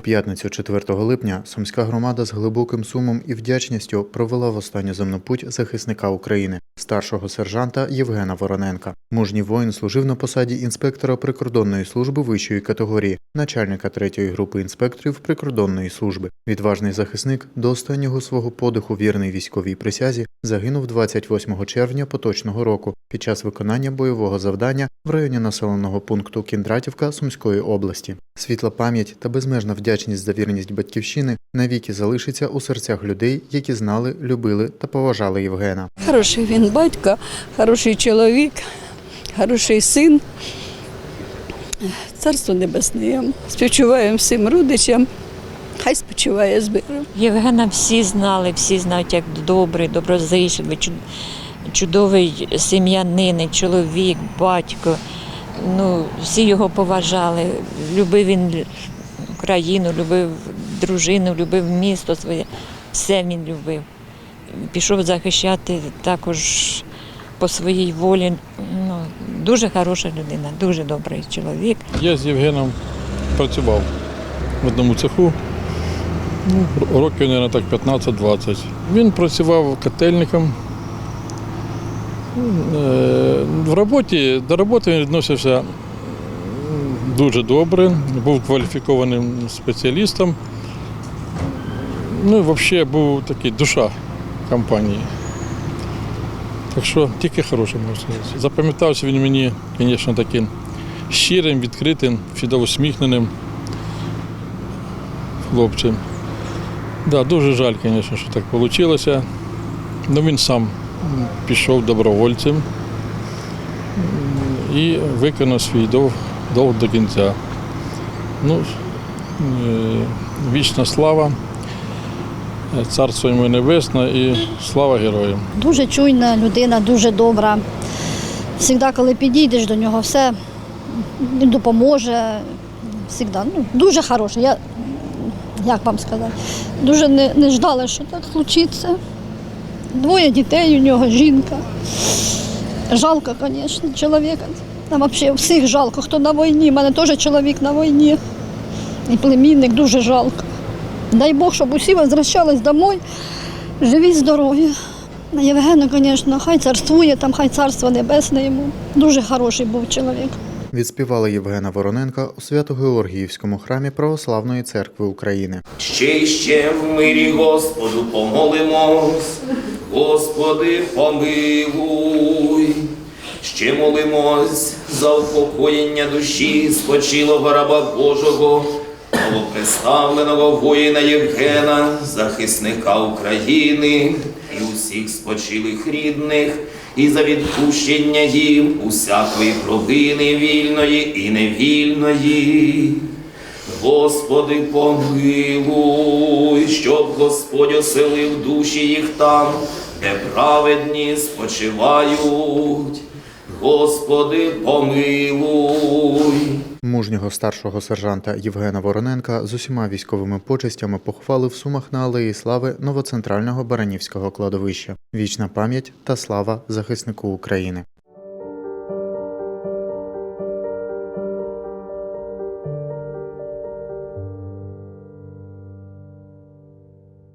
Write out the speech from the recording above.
п'ятницю 4 липня сумська громада з глибоким сумом і вдячністю провела в останню земну путь захисника України, старшого сержанта Євгена Вороненка. Мужній воїн служив на посаді інспектора прикордонної служби вищої категорії, начальника третьої групи інспекторів прикордонної служби. Відважний захисник до останнього свого подиху вірний військовій присязі загинув 28 червня поточного року під час виконання бойового завдання в районі населеного пункту Кіндратівка Сумської області. Світла пам'ять та безмежна вдячність за вірність батьківщини навіки залишиться у серцях людей, які знали, любили та поважали Євгена. Хороший він батько, хороший чоловік, хороший син. Царство небесне. йому. Співчуваємо всім родичам. Хай спочиває з миром. Євгена всі знали, всі знають, як добрий, доброзичливий, чудовий сім'янин, чоловік, батько. Ну, всі його поважали. Любив він країну, любив дружину, любив місто своє. Все він любив. Пішов захищати також по своїй волі. Ну, дуже хороша людина, дуже добрий чоловік. Я з Євгеном працював в одному цеху. Років, мабуть, так 15-20. Він працював котельником. Е, В роботі, до роботи він відносився дуже добре, був кваліфікованим спеціалістом. Ну і взагалі був такий душа компанії. Так що тільки хороше можна сказати. Запам'ятався він мені, звісно, таким щирим, відкритим, завжди усміхненим хлопцем. Да, дуже жаль, звісно, що так вийшло. Ну, він сам пішов добровольцем і виконав свій долг, долг до кінця. Ну, е, вічна слава, царство йому небесне і слава героям. Дуже чуйна людина, дуже добра. Завжди, коли підійдеш до нього, все допоможе. Всегда. Ну, дуже хороший. Я, як вам сказати, дуже не, не ждала, що так случиться. Двоє дітей у нього, жінка. Жалко, звісно, чоловіка. Там взагалі всіх жалко, хто на війні. У мене теж чоловік на війні. І племінник дуже жалко. Дай Бог, щоб усі возвращались домой, живі, здорові. На Євгена, звісно, хай царствує, там хай царство небесне йому. Дуже хороший був чоловік. Відспівали Євгена Вороненка у Свято-Георгіївському храмі Православної церкви України. Ще ще в мирі Господу помолимось, Господи, помилуй. Ще молимось за упокоєння душі спочилого раба Божого, новоприставленого воїна Євгена, захисника України і усіх спочилих рідних, і за відпущення їм усякої провини вільної і невільної. Господи, помилуй, щоб Господь оселив душі їх там, де праведні спочивають. Господи, помилуй. Мужнього старшого сержанта Євгена Вороненка з усіма військовими почестями поховали в Сумах на Алеї Слави новоцентрального Баранівського кладовища. Вічна пам'ять та слава захиснику України.